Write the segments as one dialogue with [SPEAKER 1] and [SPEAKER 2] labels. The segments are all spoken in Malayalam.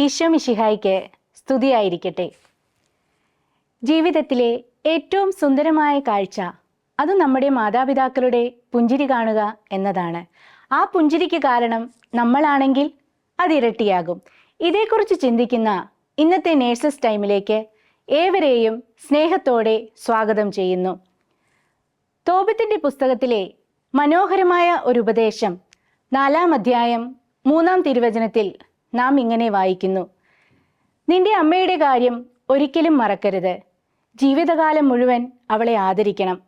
[SPEAKER 1] ഈശോ മിശിഹായ്ക്ക് സ്തുതിയായിരിക്കട്ടെ. ജീവിതത്തിലെ ഏറ്റവും സുന്ദരമായ കാഴ്ച അത് നമ്മുടെ മാതാപിതാക്കളുടെ പുഞ്ചിരി കാണുക എന്നതാണ്. ആ പുഞ്ചിരിക്ക് കാരണം നമ്മളാണെങ്കിൽ അതിരട്ടിയാകും. ഇതേക്കുറിച്ച് ചിന്തിക്കുന്ന ഇന്നത്തെ നേഴ്സസ് ടൈമിലേക്ക് ഏവരെയും സ്നേഹത്തോടെ സ്വാഗതം ചെയ്യുന്നു. തോപത്തിന്റെ പുസ്തകത്തിലെ മനോഹരമായ ഒരു ഉപദേശം നാലാം അധ്യായം മൂന്നാം തിരുവചനത്തിൽ നാം ഇങ്ങനെ വായിക്കുന്നു. നിന്റെ അമ്മയുടെ കാര്യം ഒരിക്കലും മറക്കരുത്. ജീവിതകാലം മുഴുവൻ അവളെ ആദരിക്കണം.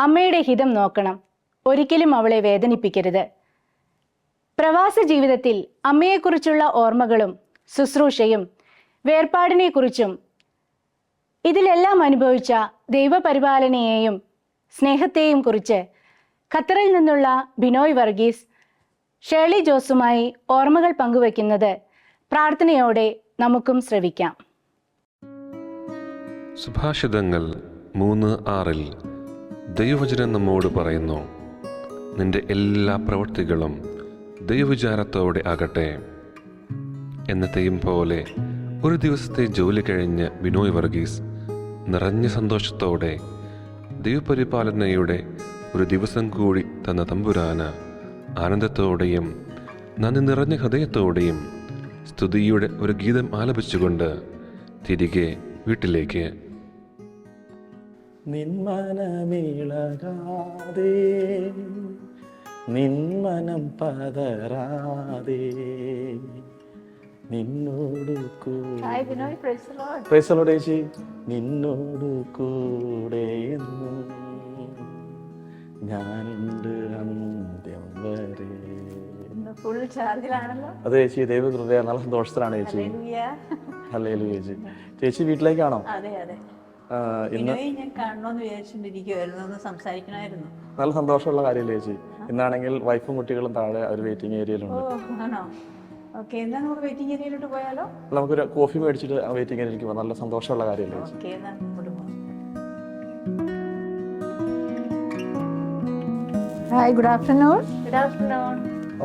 [SPEAKER 1] അമ്മയുടെ ഹിതം നോക്കണം. ഒരിക്കലും അവളെ വേദനിപ്പിക്കരുത്. പ്രവാസ ജീവിതത്തിൽ അമ്മയെക്കുറിച്ചുള്ള ഓർമ്മകളും ശുശ്രൂഷയും വേർപാടിനെക്കുറിച്ചും ഇതിലെല്ലാം അനുഭവിച്ച ദൈവപരിപാലനയെയും സ്നേഹത്തെയും കുറിച്ച് ഖത്തറിൽ നിന്നുള്ള ബിനോയ് വർഗീസ് ഷേർലി ജോസുമായി ഓർമ്മകൾ പങ്കുവെക്കുന്നത് പ്രാർത്ഥനയോടെ നമുക്കും ശ്രവിക്കാം.
[SPEAKER 2] സുഭാഷിതങ്ങൾ മൂന്ന് ആറിൽ ദൈവവചനം നമ്മോട് പറയുന്നു നിന്റെ എല്ലാ പ്രവൃത്തികളും ദൈവവിചാരത്തോടെ ആകട്ടെ. എന്നത്തെയും പോലെ ഒരു ദിവസത്തെ ജോലി കഴിഞ്ഞ് ബിനോയ് വർഗീസ് നിറഞ്ഞ സന്തോഷത്തോടെ ദൈവപരിപാലനയുടെ ഒരു ദിവസം കൂടി തന്ന തമ്പുരാന് ആനന്ദത്തോടെയും നന്ദി നിറഞ്ഞ ഹൃദയത്തോടെയും സ്തുതിയുടെ ഒരു ഗീതം ആലപിച്ചുകൊണ്ട് തിരികെ വീട്ടിലേക്ക്.
[SPEAKER 3] നിന്മനമിളകാതെ നിന്മനം പതറാതെ നിന്നോട് കൂടെ ചേച്ചി നിന്നോട് കൂടെ എന്നും ഞാനുണ്ട് അന്ത്യം അതെ ചേച്ചി ദൈവകൃപയ നല്ല സന്തോഷത്തിലാണ് ചേച്ചി. അല്ലേ ചേച്ചി. ചേച്ചി വീട്ടിലേക്കാണോ? നല്ല സന്തോഷമുള്ള കാര്യമല്ലേ ചേച്ചി? ഇന്നാണെങ്കിൽ വൈഫും കുട്ടികളും താഴെ ഒരു വെയിറ്റിംഗ് ഏരിയയിലുണ്ട്
[SPEAKER 4] ആണോ? ഓക്കെ എന്നാ നമുക്ക് വെയിറ്റിംഗ് ഏരിയയിലോട്ട് പോയാലോ?
[SPEAKER 3] നമുക്കൊരു കോഫി മേടിച്ചിട്ട് വെയിറ്റിംഗ് ഏരിയയിലേക്ക് പോകാം നല്ല സന്തോഷമുള്ള കാര്യമല്ലേ ചേച്ചി?
[SPEAKER 4] ഓക്കെ എന്നാ അങ്ങോട്ട്
[SPEAKER 5] good afternoon.
[SPEAKER 4] ഗുഡ് ആഫ്റ്റർനൂൺ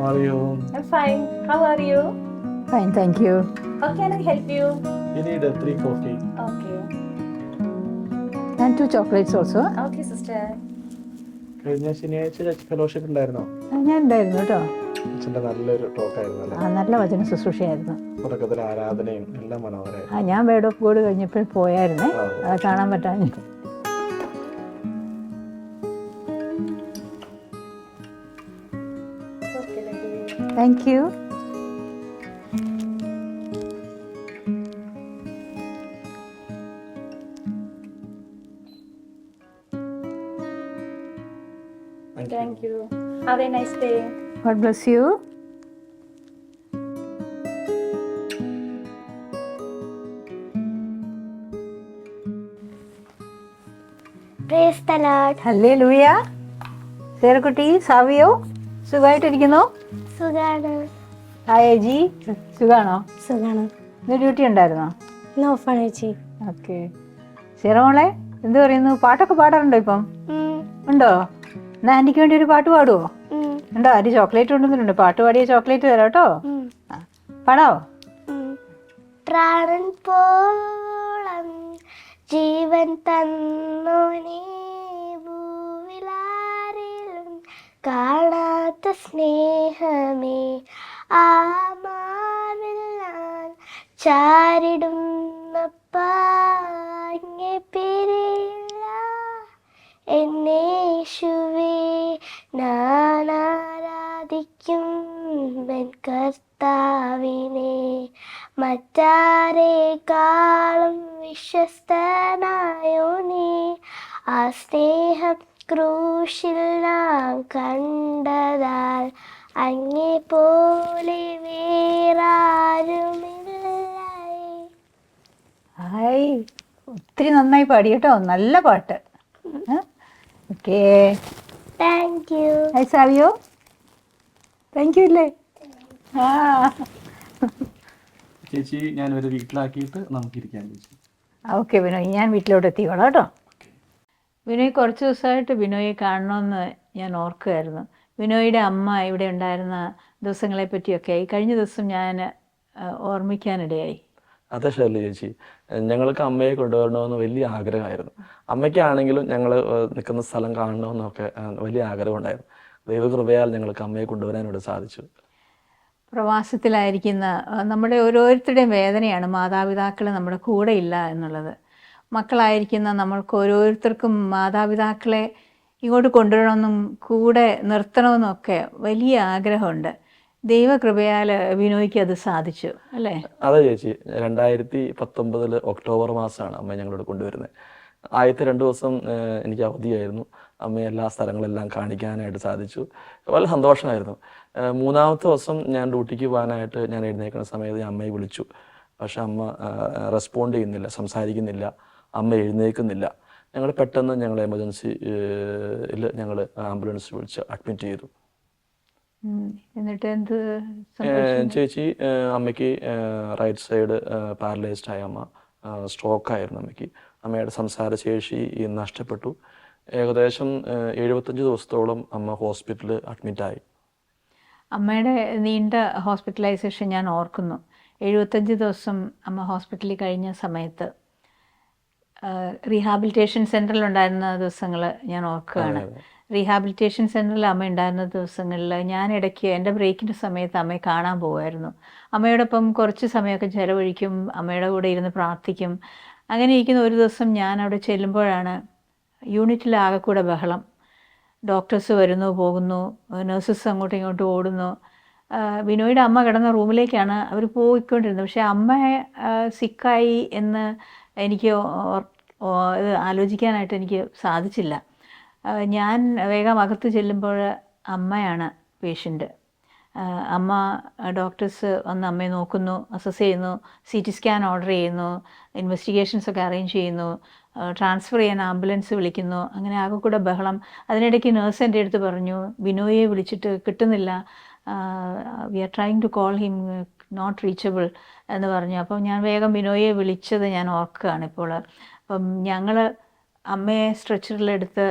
[SPEAKER 3] അറിയോ
[SPEAKER 4] I fine how are you
[SPEAKER 5] Fine, thank you.
[SPEAKER 4] How can I help you
[SPEAKER 3] പിന്നീട് three coffee
[SPEAKER 4] okay
[SPEAKER 5] And two chocolates also.
[SPEAKER 4] Okay sister
[SPEAKER 3] കഴിഞ്ഞ ശനിയാഴ്ച ഫെലോഷിപ്പ് ഉണ്ടായിരുന്നോ?
[SPEAKER 5] ആ, ഞാൻ ഉണ്ടായിരുന്നു കേട്ടോ.
[SPEAKER 3] അച്ഛന്റെ നല്ലൊരു ടോക്കായിരുന്നു അല്ലേ?
[SPEAKER 5] ആ നല്ല വചന ശുശ്രൂഷയായിരുന്നു.
[SPEAKER 3] തുടക്കത്തിൽ ആരാധനയും എല്ലാം മനോഹരമായിരുന്നു
[SPEAKER 5] ആ ഞാൻ വേർഡ് ഓഫ് ഗോഡ് കഴിഞ്ഞപ്പോൾ പോയായിരുന്നേ. അത് കാണാൻ പറ്റാൻ thank you
[SPEAKER 4] thank you have a nice day
[SPEAKER 5] God bless you
[SPEAKER 6] Praise the Lord.
[SPEAKER 5] ഹല്ലേ ലൂയ സേരക്കുട്ടി സാവിയോ സുഖമായിട്ടിരിക്കുന്നു
[SPEAKER 6] സുഖാണ്.
[SPEAKER 5] ഹായ് ജി സുഖാണോ?
[SPEAKER 6] സുഖാണ്.
[SPEAKER 5] ഇന്ന് ഡ്യൂട്ടി ഉണ്ടായിരുന്നോ?
[SPEAKER 6] ഇന്ന് ഓഫാണ് ചേച്ചി
[SPEAKER 5] ഓക്കെ. സിറമോളെ എന്ത് പറയുന്നു? പാട്ടൊക്കെ പാടാറുണ്ടോ ഇപ്പം? ഉണ്ടോ? എന്നാ ആന്റിക്ക് വേണ്ടി ഒരു പാട്ട് പാടുവോ? ഉണ്ടോ? ആര് ചോക്ലേറ്റ് കൊണ്ടുവന്നിട്ടുണ്ട്. പാട്ട് പാടിയ ചോക്ലേറ്റ് തരാം കേട്ടോ. പാടാവോ?
[SPEAKER 6] പ്രാണൻ പോളം ജീവൻ തന്നോനേ. കാണാത്ത സ്നേഹമേ ആ മാറിൽ ഞാൻ ചാരിടുന്നപ്പാങ്ങെ പിരിയില്ല എന്നേശുവേ ഞാൻ ആരാധിക്കും കർത്താവിനെ. മറ്റാരേക്കാളും വിശ്വസ്തനായോ നീ? ആ സ്നേഹം ക്രൂശിൽ നാം കണ്ടതാൽ അങ്ങേ പോലെ വേറാരുമില്ലേ
[SPEAKER 5] ഹായ്. ഒത്തിരി നന്നായി പാടി കേട്ടോ നല്ല പാട്ട്. Okay.
[SPEAKER 6] Thank you
[SPEAKER 5] hi Savio. Thank you ഇല്ലേ? ആ.
[SPEAKER 3] ചേച്ചി ഞാൻ ഒരു വീട്ടിലാക്കിയിട്ട് നമുക്ക് ഇരിക്കാൻ ചേച്ചി
[SPEAKER 5] ഓക്കെ വിനോയ്. ഞാൻ വീട്ടിലോട്ട് എത്തിക്കോളാം കേട്ടോ. ബിനോയ് കുറച്ച് ദിവസമായിട്ട് ബിനോയെ കാണണമെന്ന് ഞാൻ ഓർക്കുമായിരുന്നു ബിനോയുടെ അമ്മ ഇവിടെ ഉണ്ടായിരുന്ന ദിവസങ്ങളെ പറ്റിയൊക്കെ. ഈ കഴിഞ്ഞ ദിവസം ഞാൻ ഓർമ്മിക്കാനിടയായി.
[SPEAKER 3] അതെ ശൈലി ചേച്ചി. ഞങ്ങൾക്ക് അമ്മയെ കൊണ്ടുവരണമെന്ന് വലിയ ആഗ്രഹമായിരുന്നു. അമ്മയ്ക്കാണെങ്കിലും ഞങ്ങൾ നിൽക്കുന്ന സ്ഥലം കാണണമെന്നൊക്കെ വലിയ ആഗ്രഹമുണ്ടായിരുന്നു. ദൈവകൃപയാൽ ഞങ്ങൾക്ക് അമ്മയെ കൊണ്ടുവരാൻ ഇവിടെ സാധിച്ചു.
[SPEAKER 5] പ്രവാസത്തിലായിരിക്കുന്ന നമ്മുടെ ഓരോരുത്തരുടെയും വേദനയാണ് മാതാപിതാക്കൾ നമ്മുടെ കൂടെ ഇല്ല എന്നുള്ളത്. മക്കളായിരിക്കുന്ന നമ്മൾക്ക് ഓരോരുത്തർക്കും മാതാപിതാക്കളെ ഇങ്ങോട്ട് കൊണ്ടുവരണമെന്നും കൂടെ നിർത്തണമെന്നും ഒക്കെ വലിയ ആഗ്രഹമുണ്ട്. ദൈവകൃപയാൽ ബിനോയ്ക്ക് അത് സാധിച്ചു അല്ലേ?
[SPEAKER 3] അതെ ചേച്ചി. രണ്ടായിരത്തി പത്തൊമ്പതിൽ ഒക്ടോബർ മാസമാണ് അമ്മ ഞങ്ങളോട് കൊണ്ടുവരുന്നത്. ആദ്യത്തെ രണ്ട് ദിവസം എനിക്ക് അവധിയായിരുന്നു. അമ്മ എല്ലാ സ്ഥലങ്ങളെല്ലാം കാണിക്കാനായിട്ട് സാധിച്ചു. വളരെ സന്തോഷമായിരുന്നു. മൂന്നാമത്തെ ദിവസം ഞാൻ ഡ്യൂട്ടിക്ക് പോകാനായിട്ട് ഞാൻ എഴുന്നേക്കുന്ന സമയത്ത് ഞാൻ അമ്മയെ വിളിച്ചു. പക്ഷെ അമ്മ റെസ്പോണ്ട് ചെയ്യുന്നില്ല സംസാരിക്കുന്നില്ല. അമ്മ എഴുന്നേൽക്കുന്നില്ല. ഞങ്ങൾ പെട്ടെന്ന് ഞങ്ങൾ എമർജൻസി ഞങ്ങൾ ആംബുലൻസ് വിളിച്ച് അഡ്മിറ്റ് ചെയ്തു.
[SPEAKER 5] എന്നിട്ട് എന്ത്
[SPEAKER 3] ചേച്ചി അമ്മയ്ക്ക് റൈറ്റ് സൈഡ് പാരലൈസ്ഡ് ആയ അമ്മ സ്ട്രോക്ക് ആയിരുന്നു അമ്മയ്ക്ക്. അമ്മയുടെ സംസാരശേഷി നഷ്ടപ്പെട്ടു. ഏകദേശം എഴുപത്തഞ്ച് ദിവസത്തോളം അമ്മ ഹോസ്പിറ്റലിൽ അഡ്മിറ്റായി
[SPEAKER 5] അമ്മയുടെ നീണ്ട ഹോസ്പിറ്റലൈസേഷൻ ഞാൻ ഓർക്കുന്നു. എഴുപത്തഞ്ച് ദിവസം അമ്മ ഹോസ്പിറ്റലിൽ കഴിഞ്ഞ സമയത്ത് റീഹാബിലിറ്റേഷൻ സെന്ററിൽ ഉണ്ടായിരുന്ന ദിവസങ്ങൾ ഞാൻ ഓർക്കുകയാണ്. റീഹാബിലിറ്റേഷൻ സെന്ററിൽ അമ്മ ഉണ്ടായിരുന്ന ദിവസങ്ങളിൽ ഞാൻ ഇടയ്ക്ക് എന്റെ ബ്രേക്കിന്റെ സമയത്ത് അമ്മയെ കാണാൻ പോകുമായിരുന്നു. അമ്മയോടൊപ്പം കുറച്ച് സമയമൊക്കെ ചിലവഴിക്കും അമ്മയുടെ കൂടെ ഇരുന്ന് പ്രാർത്ഥിക്കും. അങ്ങനെ ഇരിക്കുന്ന ഒരു ദിവസം ഞാൻ അവിടെ ചെല്ലുമ്പോഴാണ് യൂണിറ്റിൽ ആകെ കൂടെ ബഹളം. ഡോക്ടേഴ്സ് വരുന്നു പോകുന്നു നഴ്സസ് അങ്ങോട്ടും ഇങ്ങോട്ടും ഓടുന്നു. ബിനോയുടെ അമ്മ കിടന്ന റൂമിലേക്കാണ് അവർ പോയിക്കൊണ്ടിരുന്നത്. പക്ഷേ അമ്മ സിക്കായി എന്ന് എനിക്ക് ഇത് ആലോചിക്കാനായിട്ട് എനിക്ക് സാധിച്ചില്ല. ഞാൻ വേഗം അകത്ത് ചെല്ലുമ്പോൾ അമ്മയാണ് പേഷ്യന്റ്. അമ്മ ഡോക്ടേഴ്സ് വന്ന് അമ്മയെ നോക്കുന്നു അസസ് ചെയ്യുന്നു സി ടി സ്കാൻ ഓർഡർ ചെയ്യുന്നു ഇൻവെസ്റ്റിഗേഷൻസ് ഒക്കെ അറേഞ്ച് ചെയ്യുന്നു ട്രാൻസ്ഫർ ചെയ്യാൻ ആംബുലൻസ് വിളിക്കുന്നു അങ്ങനെ ആകെ കൂടെ ബഹളം. അതിനിടയ്ക്ക് നേഴ്സ് എന്റെ അടുത്ത് പറഞ്ഞു ബിനോയെ വിളിച്ചിട്ട് കിട്ടുന്നില്ല. We are trying to call him not reachable എന്ന് പറഞ്ഞു. അപ്പോൾ ഞാൻ വേഗം ബിനോയെ വിളിച്ചത് ഞാൻ ഓർക്കുകയാണ് ഇപ്പോൾ. അപ്പം ഞങ്ങൾ അമ്മയെ സ്ട്രെച്ചറിലെടുത്ത്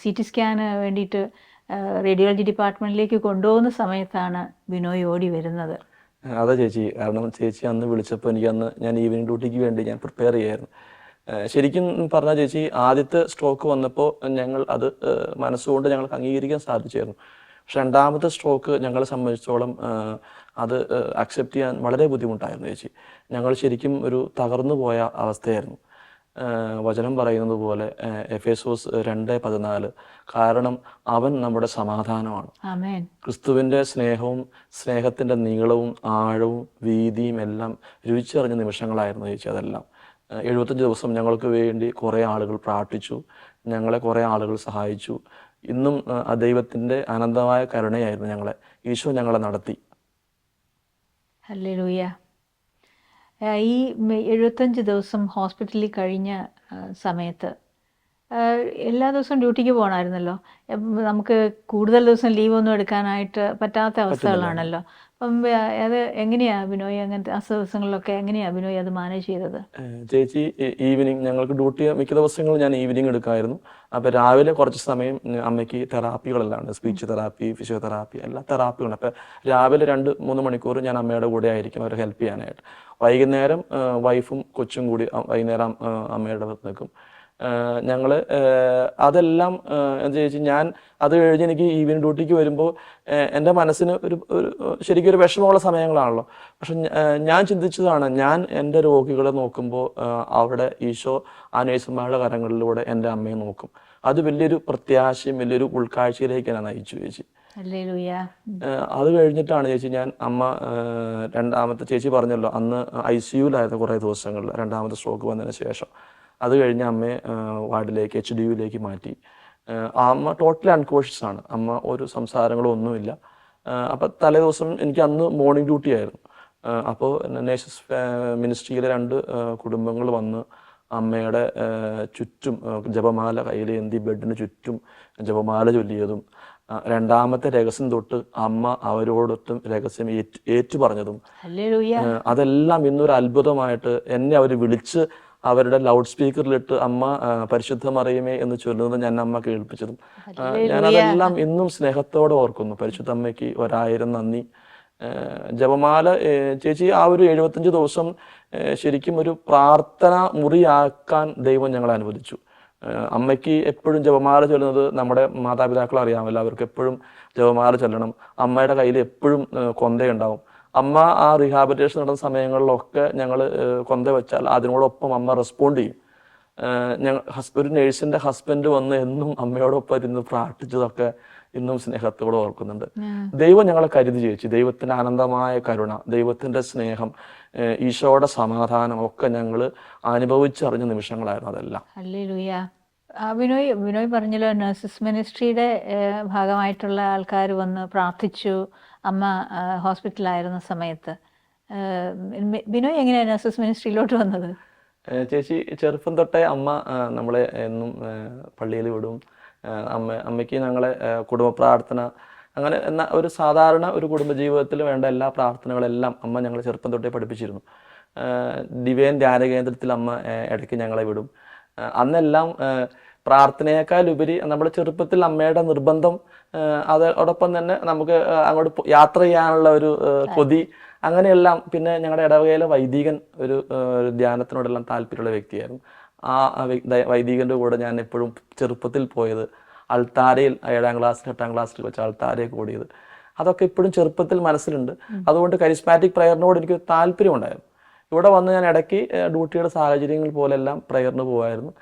[SPEAKER 5] സി ടി സ്കാന് വേണ്ടിയിട്ട് റേഡിയോളജി ഡിപ്പാർട്ട്മെന്റിലേക്ക് കൊണ്ടുപോകുന്ന സമയത്താണ് ബിനോയ് ഓടി വരുന്നത്.
[SPEAKER 3] അതെ ചേച്ചി കാരണം ചേച്ചി അന്ന് വിളിച്ചപ്പോൾ എനിക്ക് അന്ന് ഞാൻ ഈവനിങ് ഡ്യൂട്ടിക്ക് വേണ്ടി ഞാൻ പ്രിപ്പയർ ചെയ്യായിരുന്നു. ശരിക്കും പറഞ്ഞാൽ ചേച്ചി ആദ്യത്തെ സ്ട്രോക്ക് വന്നപ്പോൾ ഞങ്ങൾ അത് മനസ്സുകൊണ്ട് ഞങ്ങൾക്ക് അംഗീകരിക്കാൻ സാധിച്ചായിരുന്നു. പക്ഷെ രണ്ടാമത്തെ സ്ട്രോക്ക് ഞങ്ങളെ സംബന്ധിച്ചോളം അത് അക്സെപ്റ്റ് ചെയ്യാൻ വളരെ ബുദ്ധിമുട്ടായിരുന്നു ചേച്ചി. ഞങ്ങൾ ശരിക്കും ഒരു തകർന്നു പോയ അവസ്ഥയായിരുന്നു. വചനം പറയുന്നത് പോലെ എഫ് എസോസ് രണ്ട് പതിനാല്. കാരണം അവൻ നമ്മുടെ സമാധാനമാണ്. ക്രിസ്തുവിന്റെ സ്നേഹവും സ്നേഹത്തിന്റെ നീളവും ആഴവും വീതിയും എല്ലാം രുചിച്ചറിഞ്ഞ നിമിഷങ്ങളായിരുന്നു ചേച്ചി അതെല്ലാം. എഴുപത്തഞ്ച് ദിവസം ഞങ്ങൾക്ക് വേണ്ടി കുറേ ആളുകൾ പ്രാർത്ഥിച്ചു. ഞങ്ങളെ കുറേ ആളുകൾ സഹായിച്ചു. ഇന്നും ദൈവത്തിന്റെ അനന്തമായ കരുണയായിരുന്നു ഞങ്ങളെ. ഈശോ ഞങ്ങളെ നടത്തി.
[SPEAKER 5] ഈ എഴുപത്തഞ്ച് ദിവസം ഹോസ്പിറ്റലിൽ കഴിഞ്ഞ സമയത്ത് എല്ലാ ദിവസവും ഡ്യൂട്ടിക്ക് പോകണമായിരുന്നല്ലോ. നമുക്ക് കൂടുതൽ ദിവസം ലീവ് ഒന്നും എടുക്കാനായിട്ട് പറ്റാത്ത അവസ്ഥകളാണല്ലോ. അത് എങ്ങനെയാ അഭിനോയ് അങ്ങനത്തെ ആ ദിവസങ്ങളിലൊക്കെ എങ്ങനെയാ അഭിനോയ് അത് മാനേജ് ചെയ്തത്?
[SPEAKER 3] ചേച്ചി ഈവനിങ് ഞങ്ങൾക്ക് ഡ്യൂട്ടി മിക്ക ദിവസങ്ങളും ഞാൻ ഈവനിങ് എടുക്കായിരുന്നു. അപ്പോൾ രാവിലെ കുറച്ച് സമയം അമ്മയ്ക്ക് തെറാപ്പികളെല്ലാം ഉണ്ട്. സ്പീച്ച് തെറാപ്പി ഫിസിയോതെറാപ്പി എല്ലാ തെറാപ്പികളും അപ്പോൾ രാവിലെ രണ്ട് മൂന്ന് മണിക്കൂർ ഞാൻ അമ്മയുടെ കൂടെ ആയിരിക്കും അവരെ ഹെൽപ്പ് ചെയ്യാനായിട്ട്. വൈകുന്നേരം വൈഫും കൊച്ചും കൂടി വൈകുന്നേരം അമ്മയുടെ നിൽക്കും. ഞങ്ങൾ അതെല്ലാം എന്ന് എന്താ ചേച്ചി ഞാൻ അത് കഴിഞ്ഞ് എനിക്ക് ഈവനിങ് ഡ്യൂട്ടിക്ക് വരുമ്പോൾ എന്റെ മനസ്സിന് ഒരു ഒരു ശരിക്കും ഒരു വിഷമമുള്ള സമയങ്ങളാണല്ലോ. പക്ഷെ ഞാൻ ചിന്തിച്ചതാണ് ഞാൻ എന്റെ രോഗികളെ നോക്കുമ്പോൾ അവിടെ ഈശോ ആ നേഴ്സുമാരുടെ കരങ്ങളിലൂടെ എന്റെ അമ്മയെ നോക്കും. അത് വലിയൊരു പ്രത്യാശയും വലിയൊരു ഉൾക്കാഴ്ചയിലേക്ക് എന്നെ നയിച്ചു ചേച്ചി. അത് കഴിഞ്ഞിട്ടാണ് ചേച്ചി ഞാൻ അമ്മ രണ്ടാമത്തെ ചേച്ചി പറഞ്ഞല്ലോ അന്ന് ഐ സിയുലായിരുന്നു കുറേ ദിവസങ്ങളിൽ രണ്ടാമത്തെ സ്ട്രോക്ക് വന്നതിന് ശേഷം. അത് കഴിഞ്ഞ് അമ്മയെ വാർഡിലേക്ക് എച്ച് ഡി യുയിലേക്ക് മാറ്റി. അമ്മ ടോട്ടലി അൺകോഷ്യസ് ആണ്. അമ്മ ഒരു സംസാരങ്ങളോ ഒന്നുമില്ല. അപ്പോൾ തലേ ദിവസം എനിക്ക് അന്ന് മോർണിംഗ് ഡ്യൂട്ടി ആയിരുന്നു. അപ്പോൾ നേഴ്സസ് മിനിസ്ട്രിയിലെ രണ്ട് കുടുംബങ്ങൾ വന്ന് അമ്മയുടെ ചുറ്റും ജപമാല കയ്യിലേന്തി ബെഡിന് ചുറ്റും ജപമാല ചൊല്ലിയതും രണ്ടാമത്തെ രഹസ്യം തൊട്ട് അമ്മ അവരോടൊത്തും രഹസ്യം ഏറ്റു പറഞ്ഞതും അതെല്ലാം ഇന്നൊരു അത്ഭുതമായിട്ട് എന്നെ അവർ വിളിച്ച് അവരുടെ ലൗഡ് സ്പീക്കറിലിട്ട് അമ്മ പരിശുദ്ധ മറിയമേ എന്ന് ചൊല്ലുന്നത് ഞാൻ അമ്മ കേൾപ്പിച്ചതും. ഞാൻ അതെല്ലാം ഇന്നും സ്നേഹത്തോടെ ഓർക്കുന്നു. പരിശുദ്ധ അമ്മയ്ക്ക് ഒരായിരം നന്ദി. ജപമാല ചേച്ചി ആ ഒരു എഴുപത്തഞ്ച് ദിവസം ശരിക്കും ഒരു പ്രാർത്ഥന മുറിയാക്കാൻ ദൈവം ഞങ്ങളെ അനുവദിച്ചു. അമ്മയ്ക്ക് എപ്പോഴും ജപമാല ചൊല്ലുന്നത് നമ്മുടെ മാതാപിതാക്കൾ അറിയാമല്ലോ. അവർക്ക് എപ്പോഴും ജപമാല ചൊല്ലണം. അമ്മയുടെ കയ്യിൽ എപ്പോഴും കൊന്തയുണ്ടാവും. അമ്മ ആ റീഹാബിലിറ്റേഷൻ നടന്ന സമയങ്ങളിലൊക്കെ ഞങ്ങൾ കൊന്ത വെച്ചാൽ അതിനോടൊപ്പം അമ്മ റെസ്പോണ്ട് ചെയ്യും. ഞങ്ങൾ ഒരു നേഴ്സിന്റെ ഹസ്ബൻഡ് വന്ന് എന്നും അമ്മയോടൊപ്പം ഇരുന്ന് പ്രാർത്ഥിച്ചതൊക്കെ ഇന്നും സ്നേഹത്തോടെ ഓർക്കുന്നുണ്ട്. ദൈവം ഞങ്ങളെ കരുതി ചേച്ചി ദൈവത്തിന്റെ ആനന്ദമായ കരുണ ദൈവത്തിന്റെ സ്നേഹം ഈശോയുടെ സമാധാനം ഒക്കെ ഞങ്ങൾ അനുഭവിച്ചറിഞ്ഞ നിമിഷങ്ങളായിരുന്നു അതെല്ലാം.
[SPEAKER 5] ബിനോയ് ബിനോയ് പറഞ്ഞല്ലോ നഴ്സസ് മിനിസ്ട്രിയുടെ ഭാഗമായിട്ടുള്ള ആൾക്കാർ വന്ന് പ്രാർത്ഥിച്ചു. അമ്മ ഹോസ്പിറ്റലായിരുന്ന സമയത്ത്. ബിനോയ് എങ്ങനെയാണ് നഴ്സസ് മിനിസ്ട്രിയിലോട്ട് വന്നത്?
[SPEAKER 3] ചേച്ചി ചെറുപ്പം തൊട്ടേ അമ്മ നമ്മളെ എന്നും പള്ളിയിൽ വിടും. അമ്മ അമ്മയ്ക്ക് ഞങ്ങളെ കുടുംബ പ്രാർത്ഥന അങ്ങനെ എന്ന ഒരു സാധാരണ ഒരു കുടുംബജീവിതത്തിൽ വേണ്ട എല്ലാ പ്രാർത്ഥനകളെല്ലാം അമ്മ ഞങ്ങളെ ചെറുപ്പം തൊട്ടേ പഠിപ്പിച്ചിരുന്നു. ദിവേൻ ധ്യാനകേന്ദ്രത്തിൽ ധ്യാന കേന്ദ്രത്തിൽ അമ്മ ഇടയ്ക്ക് ഞങ്ങളെ വിടും. അന്നെല്ലാം പ്രാർത്ഥനയേക്കാളുപരി പ്രാർത്ഥനയേക്കാൾ ഉപരി നമ്മുടെ ചെറുപ്പത്തിൽ അമ്മയുടെ നിർബന്ധം അതോടൊപ്പം തന്നെ നമുക്ക് അങ്ങോട്ട് യാത്ര ചെയ്യാനുള്ള ഒരു കൊതി അങ്ങനെയെല്ലാം പിന്നെ ഞങ്ങളുടെ ഇടവകയിലെ വൈദികൻ ഒരു ധ്യാനത്തിനോടെല്ലാം താല്പര്യമുള്ള വ്യക്തിയായിരുന്നു. ആ വൈദികന്റെ കൂടെ ഞാൻ എപ്പോഴും ചെറുപ്പത്തിൽ പോയത് അൾത്താരയിൽ ഏഴാം ക്ലാസ്സിൽ എട്ടാം ക്ലാസ്സിൽ വെച്ച് അൾത്താരയെ കൂടിയത് അതൊക്കെ ഇപ്പോഴും ചെറുപ്പത്തിൽ മനസ്സിലുണ്ട്. അതുകൊണ്ട് കരിസ്മാറ്റിക് പ്രയറിനോട് എനിക്ക് താല്പര്യമുണ്ടായിരുന്നു. ഇവിടെ വന്ന് ഞാൻ ഇടയ്ക്ക് ഡ്യൂട്ടിയുടെ സാഹചര്യങ്ങൾ പോലെല്ലാം പ്രയറിന് പോകുമായിരുന്നു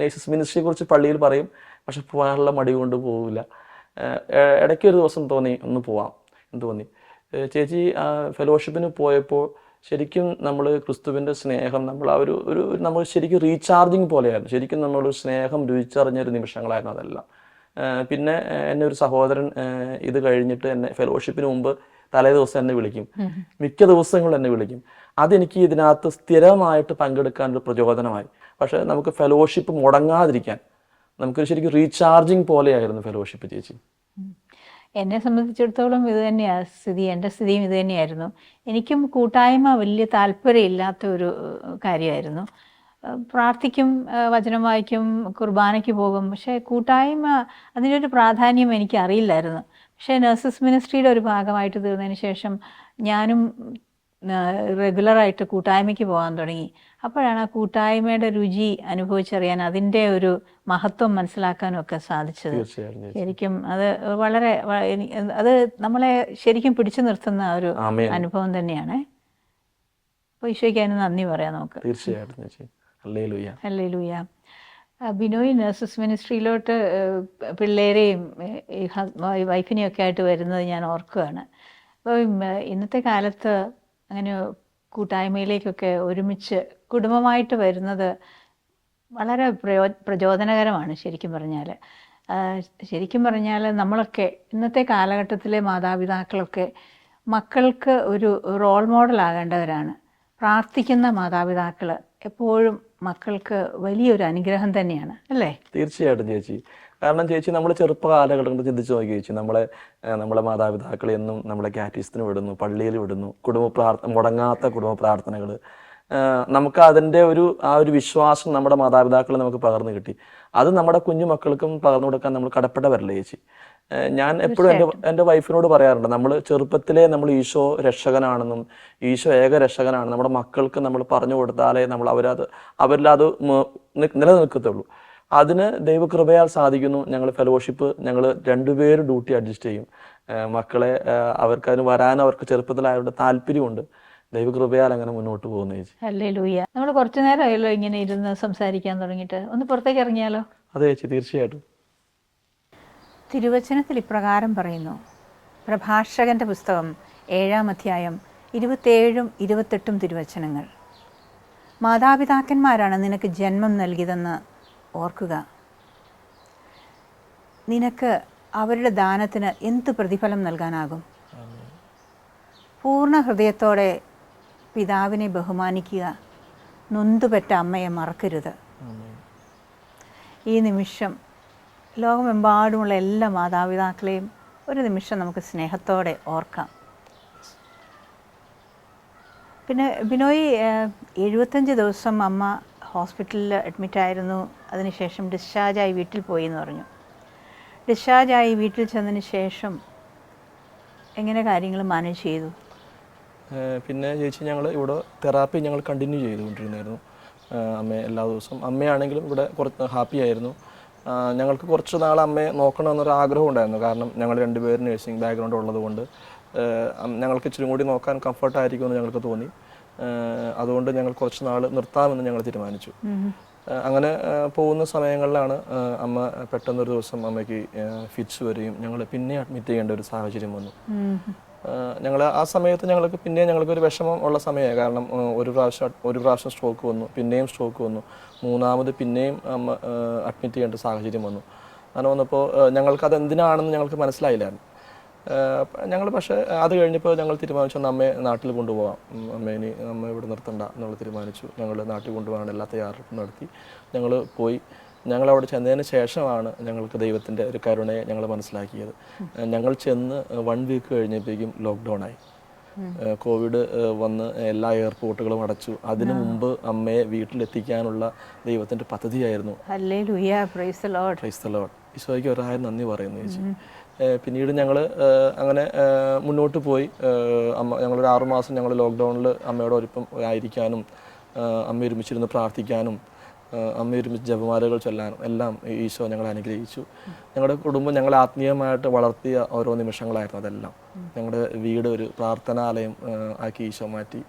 [SPEAKER 3] നേഴ്സസ് മിനിസ്ട്രിയെ കുറിച്ച് പള്ളിയിൽ പറയും പക്ഷെ പോകാനുള്ള മടി കൊണ്ട് പോകില്ല ഇടയ്ക്ക് ഒരു ദിവസം തോന്നി ഒന്ന് പോവാം എന്ന് തോന്നി. ചേച്ചി ഫെലോഷിപ്പിന് പോയപ്പോൾ ശരിക്കും നമ്മൾ ക്രിസ്തുവിന്റെ സ്നേഹം നമ്മൾ ആ ഒരു ഒരു നമ്മൾ ശരിക്കും റീചാർജിങ് പോലെയായിരുന്നു. ശരിക്കും നമ്മൾ സ്നേഹം രുചിച്ചറിഞ്ഞ ഒരു നിമിഷങ്ങളായിരുന്നു അതെല്ലാം. പിന്നെ എന്നെ ഒരു സഹോദരൻ ഇത് കഴിഞ്ഞിട്ട് എന്നെ ഫെലോഷിപ്പിന് മുമ്പ് തലേ ദിവസം എന്നെ വിളിക്കും. മിക്ക ദിവസങ്ങളും എന്നെ വിളിക്കും. അതെനിക്ക് ഇതിനകത്ത് സ്ഥിരമായിട്ട് പങ്കെടുക്കാൻ ഒരു പ്രചോദനമായി. പക്ഷേ നമുക്ക് ഫെലോഷിപ്പ് മുടങ്ങാതിരിക്കാൻ നമുക്കൊരു ശരിക്കും റീചാർജിങ് പോലെയായിരുന്നു ഫെലോഷിപ്പ് ചേച്ചി.
[SPEAKER 5] എന്നെ സംബന്ധിച്ചിടത്തോളം ഇത് തന്നെയാണ് സ്ഥിതി എന്റെ സ്ഥിതിയും ഇത് തന്നെയായിരുന്നു. എനിക്കും കൂട്ടായ്മ വലിയ താല്പര്യമില്ലാത്ത ഒരു കാര്യമായിരുന്നു. പ്രാർത്ഥിക്കും വചനം വായിക്കും കുർബാനയ്ക്ക് പോകും. പക്ഷേ കൂട്ടായ്മ അതിനൊരു പ്രാധാന്യം എനിക്ക് അറിയില്ലായിരുന്നു പക്ഷേ നഴ്സസ് മിനിസ്ട്രിയുടെ ഒരു ഭാഗമായിട്ട് തീർന്നതിന് ശേഷം ഞാനും റെഗുലറായിട്ട് കൂട്ടായ്മയ്ക്ക് പോകാൻ തുടങ്ങി. അപ്പോഴാണ് ആ കൂട്ടായ്മയുടെ രുചി അനുഭവിച്ചറിയാൻ അതിന്റെ ഒരു മഹത്വം മനസ്സിലാക്കാനും ഒക്കെ സാധിച്ചത് ശരിക്കും അത് വളരെ അത് നമ്മളെ ശരിക്കും പിടിച്ചു നിർത്തുന്ന ഒരു അനുഭവം തന്നെയാണ്. അപ്പോൾ ഈശോയ്ക്ക് അതിന് നന്ദി പറയാം നമുക്ക്.
[SPEAKER 3] തീർച്ചയായിട്ടും
[SPEAKER 5] ബിനോയ് നഴ്സസ് മിനിസ്ട്രിയിലോട്ട് പിള്ളേരെയും വൈഫിനെയൊക്കെ ആയിട്ട് വരുന്നത് ഞാൻ ഓർക്കുകയാണ്. അപ്പോൾ ഇന്നത്തെ കാലത്ത് അങ്ങനെ കൂട്ടായ്മയിലേക്കൊക്കെ ഒരുമിച്ച് കുടുംബമായിട്ട് വരുന്നത് വളരെ പ്രയോ പ്രചോദനകരമാണ് ശരിക്കും പറഞ്ഞാൽ ശരിക്കും പറഞ്ഞാൽ നമ്മളൊക്കെ ഇന്നത്തെ കാലഘട്ടത്തിലെ മാതാപിതാക്കളൊക്കെ മക്കൾക്ക് ഒരു റോൾ മോഡലാകേണ്ടവരാണ് പ്രാർത്ഥിക്കുന്ന മാതാപിതാക്കൾ എപ്പോഴും മക്കൾക്ക് വലിയൊരു അനുഗ്രഹം തന്നെയാണ്. അല്ലേ?
[SPEAKER 3] തീർച്ചയായിട്ടും ചേച്ചി. കാരണം ചേച്ചി നമ്മൾ ചെറുപ്പ ചിന്തിച്ചു നോക്കി ചേച്ചി. നമ്മളെ നമ്മളെ മാതാപിതാക്കൾ എന്നും നമ്മളെ കാറ്റീസിന് വിടുന്നു പള്ളിയിൽ വിടുന്നു കുടുംബ പ്രാർത്ഥന മുടങ്ങാത്ത കുടുംബ പ്രാർത്ഥനകൾ നമുക്ക് അതിന്റെ ഒരു ആ ഒരു വിശ്വാസം നമ്മുടെ മാതാപിതാക്കൾ നമുക്ക് പകർന്നു കിട്ടി. അത് നമ്മുടെ കുഞ്ഞു മക്കൾക്കും പകർന്നു കൊടുക്കാൻ നമ്മൾ കടപ്പെട്ടവരല്ലേ ചേച്ചി. ഞാൻ എപ്പോഴും എന്റെ എന്റെ വൈഫിനോട് പറയാറുണ്ട് നമ്മൾ ചെറുപ്പത്തിലെ നമ്മൾ ഈശോ രക്ഷകനാണെന്നും ഈശോ ഏക രക്ഷകനാണ് നമ്മുടെ മക്കൾക്ക് നമ്മൾ പറഞ്ഞു കൊടുത്താലേ നമ്മൾ അവരത് അവരിലത് നിലനിൽക്കത്തുള്ളൂ. അതിന് ദൈവകൃപയാൽ സാധിക്കുന്നു. ഞങ്ങൾ ഫെലോഷിപ്പ് ഞങ്ങൾ രണ്ടുപേരും ഡ്യൂട്ടി അഡ്ജസ്റ്റ് ചെയ്യും. മക്കളെ അവർക്ക് അതിന് വരാൻ അവർക്ക് ചെറുപ്പത്തിൽ അവരുടെ താല്പര്യമുണ്ട്. ദൈവകൃപയാൽ അങ്ങനെ മുന്നോട്ട് പോകുന്ന ചേച്ചി.
[SPEAKER 5] അല്ലേ ലൂയ നമ്മൾ കുറച്ചു നേരമായല്ലോ ഇങ്ങനെ ഇരുന്ന് സംസാരിക്കാൻ തുടങ്ങിയിട്ട്. ഒന്ന് പുറത്തേക്ക് ഇറങ്ങിയാലോ?
[SPEAKER 3] അതെ ചേച്ചി തീർച്ചയായിട്ടും.
[SPEAKER 5] തിരുവചനത്തിൽ ഇപ്രകാരം പറയുന്നു. പ്രഭാഷകന്റെ പുസ്തകം ഏഴാം അധ്യായം ഇരുപത്തേഴും ഇരുപത്തെട്ടും തിരുവചനങ്ങൾ. മാതാപിതാക്കന്മാരാണ് നിനക്ക് ജന്മം നൽകിയതെന്ന് ഓർക്കുക. നിനക്ക് അവരുടെ ദാനത്തിന് എന്ത് പ്രതിഫലം നൽകാനാകും? പൂർണ ഹൃദയത്തോടെ പിതാവിനെ ബഹുമാനിക്കുക നൊന്തുപെറ്റ അമ്മയെ മറക്കരുത്. ഈ നിമിഷം ലോകമെമ്പാടുമുള്ള എല്ലാ മാതാപിതാക്കളെയും ഒരു നിമിഷം നമുക്ക് സ്നേഹത്തോടെ ഓർക്കാം. പിന്നെ ബിനോയ് എഴുപത്തഞ്ച് ദിവസം അമ്മ ഹോസ്പിറ്റലിൽ അഡ്മിറ്റായിരുന്നു. അതിനുശേഷം ഡിസ്ചാർജായി വീട്ടിൽ പോയി എന്ന് പറഞ്ഞു. ഡിസ്ചാർജായി വീട്ടിൽ ചെന്നതിന് ശേഷം എങ്ങനെ കാര്യങ്ങൾ മാനേജ് ചെയ്തു?
[SPEAKER 3] പിന്നെ ചേച്ചി ഞങ്ങൾ ഇവിടെ തെറാപ്പി ഞങ്ങൾ കണ്ടിന്യൂ ചെയ്തുകൊണ്ടിരുന്നായിരുന്നു. അമ്മ എല്ലാ ദിവസവും. അമ്മയാണെങ്കിലും ഇവിടെ കുറച്ച് ഹാപ്പി ആയിരുന്നു. ഞങ്ങൾക്ക് കുറച്ച് നാൾ അമ്മയെ നോക്കണമെന്നൊരു ആഗ്രഹം ഉണ്ടായിരുന്നു. കാരണം ഞങ്ങൾ രണ്ടുപേരും നഴ്സിംഗ് ബാക്ക്ഗ്രൗണ്ട് ഉള്ളതുകൊണ്ട് ഞങ്ങൾക്ക് ഇച്ചിരി കൂടി നോക്കാൻ കംഫർട്ടായിരിക്കുമെന്ന് ഞങ്ങൾക്ക് തോന്നി. അതുകൊണ്ട് ഞങ്ങൾ കുറച്ച് നാൾ നിർത്താമെന്ന് ഞങ്ങൾ തീരുമാനിച്ചു. അങ്ങനെ പോകുന്ന സമയങ്ങളിലാണ് അമ്മ പെട്ടെന്നൊരു ദിവസം അമ്മയ്ക്ക് ഫിറ്റ്സ് വരികയും ഞങ്ങൾ പിന്നെ അഡ്മിറ്റ് ചെയ്യേണ്ട ഒരു സാഹചര്യം വന്നു. ഞങ്ങൾ ആ സമയത്ത് ഞങ്ങൾക്ക് പിന്നെ ഞങ്ങൾക്ക് ഒരു വിഷമം ഉള്ള സമയമായി. കാരണം ഒരു പ്രാവശ്യം ഒരു പ്രാവശ്യം സ്ട്രോക്ക് വന്നു പിന്നെയും സ്ട്രോക്ക് വന്നു. മൂന്നാമത് പിന്നെയും അമ്മ അഡ്മിറ്റ് ചെയ്യേണ്ട സാഹചര്യം വന്നു. അങ്ങനെ വന്നപ്പോൾ ഞങ്ങൾക്ക് അത് എന്തിനാണെന്ന് ഞങ്ങൾക്ക് മനസ്സിലായില്ലായിരുന്നു. ഞങ്ങൾ പക്ഷേ അത് കഴിഞ്ഞപ്പോൾ ഞങ്ങൾ തീരുമാനിച്ചു "എന്നാ അമ്മയെ നാട്ടിൽ കൊണ്ടുപോകാം ഉം, അമ്മയെ ഇനി അമ്മ ഇവിടെ നിർത്തണ്ട എന്നുള്ള തീരുമാനിച്ചു. ഞങ്ങൾ നാട്ടിൽ കൊണ്ടുപോകാൻ എല്ലാ തയ്യാറെടുപ്പും നടത്തി. ഞങ്ങൾ പോയി. ഞങ്ങൾ അവിടെ ചെന്നതിന് ശേഷമാണ് ഞങ്ങൾക്ക് ദൈവത്തിന്റെ ഒരു കരുണയെ ഞങ്ങൾ മനസ്സിലാക്കിയത്. ഞങ്ങൾ ചെന്ന് വൺ വീക്ക് കഴിഞ്ഞപ്പോഴേക്കും ലോക്ക്ഡൗൺ ആയി. കോവിഡ് വന്ന് എല്ലാ എയർപോർട്ടുകളും അടച്ചു. അതിനു മുമ്പ് അമ്മയെ വീട്ടിലെത്തിക്കാനുള്ള ദൈവത്തിന്റെ പദ്ധതിയായിരുന്നു. ഈശോയ്ക്ക് ഒരായിരം നന്ദി പറയുന്നു ചേച്ചി. പിന്നീട് ഞങ്ങൾ അങ്ങനെ മുന്നോട്ട് പോയി. അമ്മ ഞങ്ങളൊരു ആറുമാസം ഞങ്ങൾ ലോക്ക്ഡൗണിൽ അമ്മയോട് ഒരിപ്പം ആയിരിക്കാനും അമ്മ ഒരുമിച്ചിരുന്ന് പ്രാർത്ഥിക്കാനും അമ്മ ഒരുമിച്ച് ജപമാലകൾ ചൊല്ലാനും എല്ലാം ഈശോ ഞങ്ങളെ അനുഗ്രഹിച്ചു. ഞങ്ങളുടെ കുടുംബം ഞങ്ങൾ ആത്മീയമായിട്ട് വളർത്തിയ ഓരോ നിമിഷങ്ങളായിരുന്നു അതെല്ലാം. ഞങ്ങളുടെ വീട് ഒരു പ്രാർത്ഥനാലയം ആക്കി ഈശോ മാറ്റി.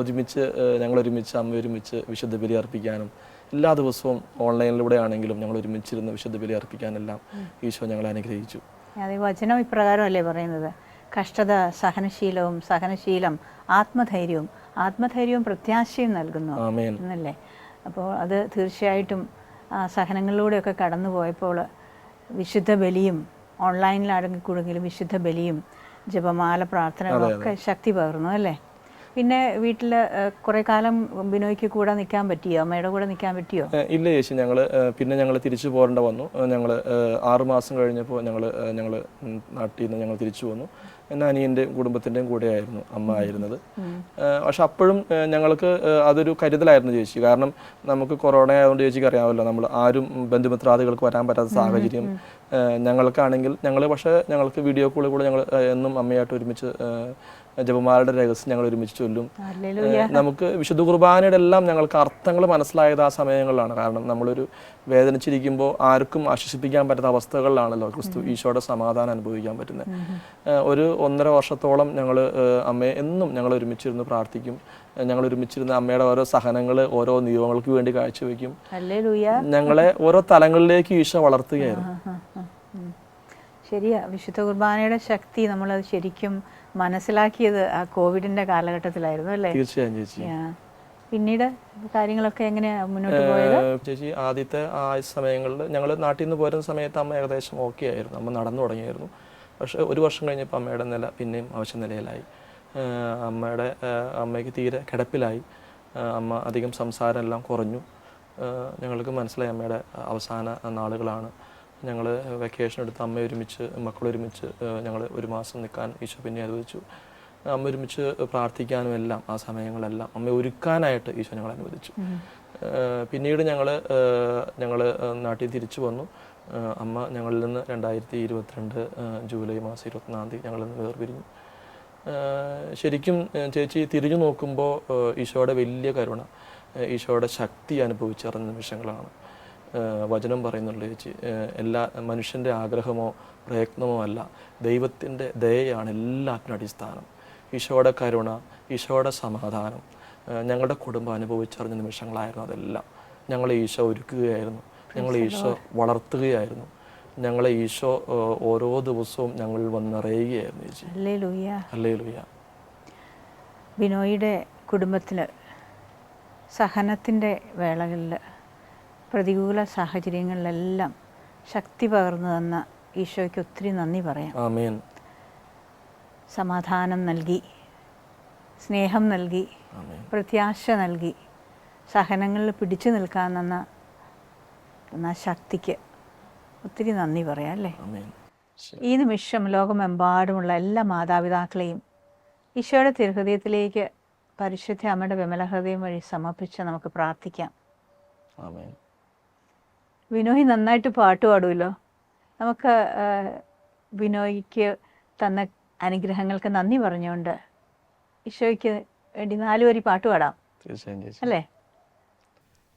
[SPEAKER 3] ഒരുമിച്ച് ഞങ്ങൾ ഒരുമിച്ച് അമ്മ ഒരുമിച്ച് വിശുദ്ധ ബലി അർപ്പിക്കാനും എല്ലാ ദിവസവും ഓൺലൈനിലൂടെ ആണെങ്കിലും ഞങ്ങൾ ഒരുമിച്ചിരുന്ന് വിശുദ്ധ ബലി അർപ്പിക്കാനെല്ലാം ഈശോ ഞങ്ങളെ അനുഗ്രഹിച്ചു.
[SPEAKER 5] അത് വചനം ഇപ്രകാരമല്ലേ പറയുന്നത്? കഷ്ടത സഹനശീലവും സഹനശീലം ആത്മധൈര്യവും. ആത്മധൈര്യവും പ്രത്യാശയും നൽകുന്നു എന്നല്ലേ? അപ്പോൾ അത് തീർച്ചയായിട്ടും ആ സഹനങ്ങളിലൂടെയൊക്കെ കടന്നു പോയപ്പോൾ വിശുദ്ധ ബലിയും ഓൺലൈനിലാണെങ്കിൽ കൂടെങ്കിലും വിശുദ്ധ ബലിയും ജപമാല പ്രാർത്ഥനകളൊക്കെ ശക്തി പകർന്നു അല്ലേ? പിന്നെ വീട്ടിൽ കുറെ കാലം ബിനോയ്ക്ക് കൂടെ നിൽക്കാൻ പറ്റിയോ? അമ്മയുടെ കൂടെ നിൽക്കാൻ പറ്റിയോ?
[SPEAKER 3] ഇല്ല ചേച്ചി. ഞങ്ങൾ പിന്നെ ഞങ്ങൾ തിരിച്ചു പോരേണ്ട വന്നു. ഞങ്ങൾ ആറുമാസം കഴിഞ്ഞപ്പോൾ ഞങ്ങൾ ഞങ്ങൾ നാട്ടിൽ നിന്ന് ഞങ്ങൾ തിരിച്ചു വന്നു. എന്റെ അനിയന്റെയും കുടുംബത്തിന്റെയും കൂടെയായിരുന്നു അമ്മ ആയിരുന്നത്. പക്ഷെ അപ്പോഴും ഞങ്ങൾക്ക് അതൊരു കരുതലായിരുന്നു ചേച്ചി. കാരണം നമുക്ക് കൊറോണ ആയതുകൊണ്ട് ചേച്ചിക്ക് അറിയാമല്ലോ നമ്മൾ ആരും ബന്ധുമിത്രാദികൾക്ക് വരാൻ പറ്റാത്ത സാഹചര്യം. ഞങ്ങൾക്കാണെങ്കിൽ ഞങ്ങൾ പക്ഷേ ഞങ്ങൾക്ക് വീഡിയോ കോളിൽ കൂടെ ഞങ്ങൾ എന്നും അമ്മയായിട്ട് ഒരുമിച്ച് ജപമാരുടെ ജപമാലയുടെ രഹസ്യം ഞങ്ങൾ ഒരുമിച്ച് ചൊല്ലും. നമുക്ക് വിശുദ്ധ കുർബാനയുടെ എല്ലാം ഞങ്ങൾക്ക് അർത്ഥങ്ങൾ മനസ്സിലായത് ആ സമയങ്ങളിലാണ്. കാരണം നമ്മളൊരു വേദനിച്ചിരിക്കുമ്പോൾ ആർക്കും ആശ്വസിപ്പിക്കാൻ പറ്റാത്ത അവസ്ഥകളിലാണല്ലോ ക്രിസ്തു ഈശോയുടെ സമാധാനം അനുഭവിക്കാൻ പറ്റുന്നത്. ഒരു ഒന്നര വർഷത്തോളം ഞങ്ങൾ അമ്മയെ എന്നും ഞങ്ങൾ ഒരുമിച്ചിരുന്ന് പ്രാർത്ഥിക്കും. ഞങ്ങൾ ഒരുമിച്ചിരുന്ന് അമ്മയുടെ ഓരോ സഹനങ്ങൾ ഓരോ നിയമങ്ങൾക്ക് വേണ്ടി കാഴ്ചവെക്കും. ഞങ്ങളെ ഓരോ തലങ്ങളിലേക്ക് ഈശോ വളർത്തുകയായിരുന്നു.
[SPEAKER 5] ശരിയാ. വിശുദ്ധ കുർബാനയുടെ ശക്തി നമ്മൾ അത് ശരിക്കും മനസ്സിലാക്കിയത് ആ കോവിഡിന്റെ കാലഘട്ടത്തിലായിരുന്നു അല്ലേ?
[SPEAKER 3] തീർച്ചയായും ചേച്ചി.
[SPEAKER 5] പിന്നീട് കാര്യങ്ങളൊക്കെ എങ്ങനെയാ മുന്നോട്ട് പോയത്?
[SPEAKER 3] ചേച്ചി ആദ്യത്തെ ആ സമയങ്ങളിൽ ഞങ്ങൾ നാട്ടിൽ നിന്ന് പോരുന്ന സമയത്ത് അമ്മ ഏകദേശം ഓക്കെ ആയിരുന്നു. അമ്മ നടന്നു തുടങ്ങിയായിരുന്നു. പക്ഷേ ഒരു വർഷം കഴിഞ്ഞപ്പോൾ അമ്മയുടെ നില പിന്നെയും അവശ്യ നിലയിലായി. അമ്മയുടെ അമ്മയ്ക്ക് തീരെ കിടപ്പിലായി. അമ്മ അധികം സംസാരം എല്ലാം കുറഞ്ഞു ഞങ്ങൾക്ക് മനസ്സിലായി അമ്മയുടെ അവസാന നാളുകളാണ്. ഞങ്ങൾ വെക്കേഷൻ എടുത്ത് അമ്മ ഒരുമിച്ച് മക്കളൊരുമിച്ച് ഞങ്ങൾ ഒരു മാസം നിൽക്കാൻ ഈശോ പിന്നെ അനുവദിച്ചു. അമ്മ ഒരുമിച്ച് പ്രാർത്ഥിക്കാനും എല്ലാം ആ സമയങ്ങളെല്ലാം അമ്മ ഒരുക്കാനായിട്ട് ഈശോ ഞങ്ങൾ അനുവദിച്ചു. പിന്നീട് ഞങ്ങൾ ഞങ്ങൾ നാട്ടിൽ തിരിച്ചു വന്നു. അമ്മ ഞങ്ങളിൽ നിന്ന് രണ്ടായിരത്തി ഇരുപത്തിരണ്ട് ജൂലൈ മാസം ഇരുപത്തിനാലാം തീയതി ഞങ്ങളിൽ നിന്ന് വേർപിരിഞ്ഞു. ശരിക്കും ചേച്ചി തിരിഞ്ഞു നോക്കുമ്പോൾ ഈശോയുടെ വലിയ കരുണ ഈശോയുടെ ശക്തി അനുഭവിച്ചറിഞ്ഞ നിമിഷങ്ങളാണ്. വചനം പറയുന്നുണ്ട് ചേച്ചി എല്ലാ മനുഷ്യന്റെ ആഗ്രഹമോ പ്രയത്നമോ അല്ല ദൈവത്തിന്റെ ദയയാണ് എല്ലാത്തിനും അടിസ്ഥാനം. ഈശോയുടെ കരുണ ഈശോയുടെ സമാധാനം ഞങ്ങളുടെ കുടുംബം അനുഭവിച്ചറിഞ്ഞ നിമിഷങ്ങളായിരുന്നു അതെല്ലാം. ഞങ്ങൾ ഈശോ ഒരുക്കുകയായിരുന്നു. ഞങ്ങൾ ഈശോ വളർത്തുകയായിരുന്നു. ഞങ്ങളെ ഈശോ ഓരോ ദിവസവും ഞങ്ങളിൽ വന്ന് നിറയുകയായിരുന്നു ചേച്ചി
[SPEAKER 5] അല്ലേ
[SPEAKER 3] അല്ലേ
[SPEAKER 5] ബിനോയിയുടെ കുടുംബത്തിൽ സഹനത്തിന്റെ വേളകളിൽ പ്രതികൂല സാഹചര്യങ്ങളിലെല്ലാം ശക്തി പകർന്നു തന്ന ഈശോയ്ക്ക് ഒത്തിരി നന്ദി പറയാം.
[SPEAKER 3] ആമേൻ.
[SPEAKER 5] സമാധാനം നൽകി സ്നേഹം നൽകി പ്രത്യാശ നൽകി സഹനങ്ങളിൽ പിടിച്ചു നിൽക്കാൻ തന്ന തന്ന ശക്തിക്ക് ഒത്തിരി നന്ദി പറയാം അല്ലേ? ഈ നിമിഷം ലോകമെമ്പാടുമുള്ള എല്ലാ മാതാപിതാക്കളെയും ഈശോയുടെ തിരുഹൃദയത്തിലേക്ക് പരിശുദ്ധ അമ്മയുടെ വിമലഹൃദയം വഴി സമർപ്പിച്ച് നമുക്ക് പ്രാർത്ഥിക്കാം. വിനോയ് നന്നായിട്ട് പാട്ട് പാടുമല്ലോ. നമുക്ക് വിനോയിക്ക് തന്ന അനുഗ്രഹങ്ങൾക്ക് നന്ദി പറഞ്ഞുകൊണ്ട് ഈശോയ്ക്ക് വേണ്ടി നാല് വരി പാട്ട് പാടാം. അല്ലേ?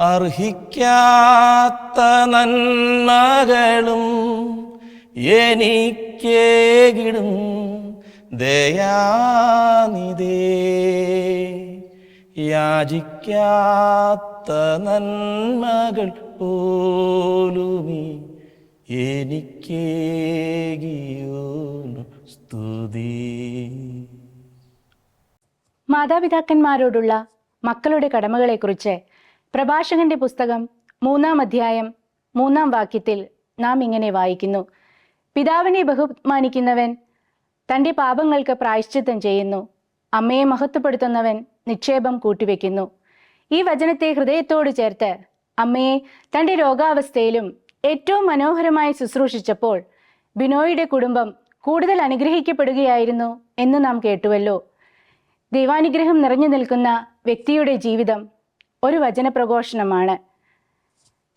[SPEAKER 3] അർഹിക്കാത്ത നന്മകളും എനിക്കേകിടും. ദയാനിതേ യാചിക്കാത്ത നന്മകൾ പോലുമീ എനിക്കേകിയോനു സ്തുതി.
[SPEAKER 1] മാതാപിതാക്കന്മാരോടുള്ള മക്കളുടെ കടമകളെക്കുറിച്ച് പ്രഭാഷകന്റെ പുസ്തകം മൂന്നാം അധ്യായം മൂന്നാം വാക്യത്തിൽ നാം ഇങ്ങനെ വായിക്കുന്നു. പിതാവിനെ ബഹുമാനിക്കുന്നവൻ തന്റെ പാപങ്ങൾക്ക് പ്രായശ്ചിത്തം ചെയ്യുന്നു. അമ്മയെ മഹത്വപ്പെടുത്തുന്നവൻ നിക്ഷേപം കൂട്ടിവെക്കുന്നു. ഈ വചനത്തെ ഹൃദയത്തോട് ചേർത്ത് അമ്മയെ തന്റെ രോഗാവസ്ഥയിലും ഏറ്റവും മനോഹരമായി ശുശ്രൂഷിച്ചപ്പോൾ ബിനോയുടെ കുടുംബം കൂടുതൽ അനുഗ്രഹിക്കപ്പെടുകയായിരുന്നു എന്ന് നാം കേട്ടുവല്ലോ. ദൈവാനുഗ്രഹം നിറഞ്ഞു നിൽക്കുന്ന വ്യക്തിയുടെ ജീവിതം ഒരു വചനപ്രഘോഷണമാണ്.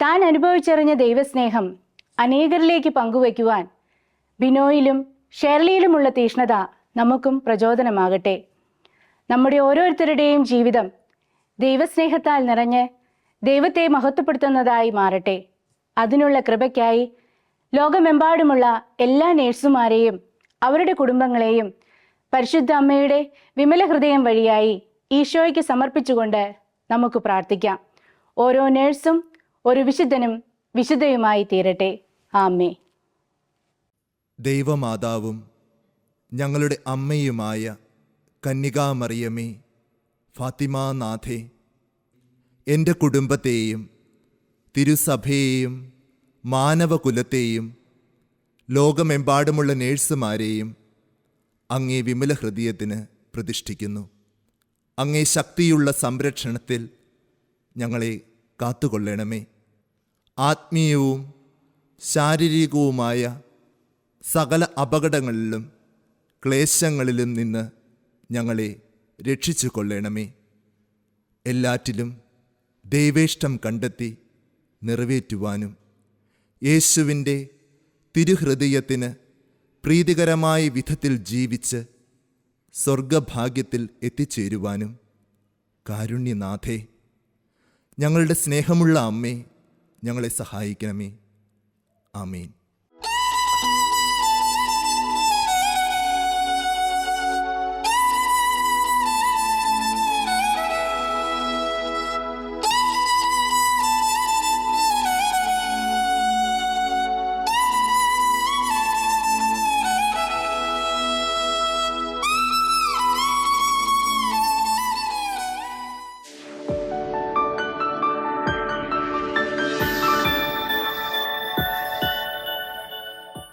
[SPEAKER 1] താൻ അനുഭവിച്ചറിഞ്ഞ ദൈവസ്നേഹം അനേകരിലേക്ക് പങ്കുവയ്ക്കുവാൻ ബിനോയിലും ഷെർലിയിലുമുള്ള തീഷ്ണത നമുക്കും പ്രചോദനമാകട്ടെ. നമ്മുടെ ഓരോരുത്തരുടെയും ജീവിതം ദൈവസ്നേഹത്താൽ നിറഞ്ഞ് ദൈവത്തെ മഹത്വപ്പെടുത്തുന്നതായി മാറട്ടെ. അതിനുള്ള കൃപയ്ക്കായി ലോകമെമ്പാടുമുള്ള എല്ലാ നേഴ്സുമാരെയും അവരുടെ കുടുംബങ്ങളെയും പരിശുദ്ധ അമ്മയുടെ വിമല ഹൃദയം വഴിയായി ഈശോയ്ക്ക് സമർപ്പിച്ചുകൊണ്ട് നമുക്ക് പ്രാർത്ഥിക്കാം. ഓരോ നേഴ്സും ഒരു വിശുദ്ധനും വിശുദ്ധയുമായി തീരട്ടെ. ആമേ
[SPEAKER 7] ദൈവമാതാവും ഞങ്ങളുടെ അമ്മയുമായ കന്യകാമറിയമേ ഫാത്തിമാനാഥേ എന്റെ കുടുംബത്തെയും തിരുസഭയെയും മാനവകുലത്തെയും ലോകമെമ്പാടുമുള്ള നേഴ്സുമാരെയും അങ്ങേ വിമല ഹൃദയത്തിന് പ്രതിഷ്ഠിക്കുന്നു. അങ്ങേ ശക്തിയുള്ള സംരക്ഷണത്തിൽ ഞങ്ങളെ കാത്തുകൊള്ളണമേ. ആത്മീയവും ശാരീരികവുമായ സകല അപകടങ്ങളിലും ക്ലേശങ്ങളിലും നിന്ന് ഞങ്ങളെ രക്ഷിച്ചു കൊള്ളണമേ എല്ലാറ്റിലും ദൈവേഷ്ടം കണ്ടെത്തി നിറവേറ്റുവാനും യേശുവിന്റെ തിരുഹൃദയത്തിന് പ്രീതികരമായ വിധത്തിൽ ജീവിച്ച് സ്വർഗഭാഗ്യത്തിൽ എത്തിച്ചേരുവാനും. കാരുണ്യനാഥേ ഞങ്ങളുടെ സ്നേഹമുള്ള അമ്മേ ഞങ്ങളെ സഹായിക്കണമേ. ആമേൻ.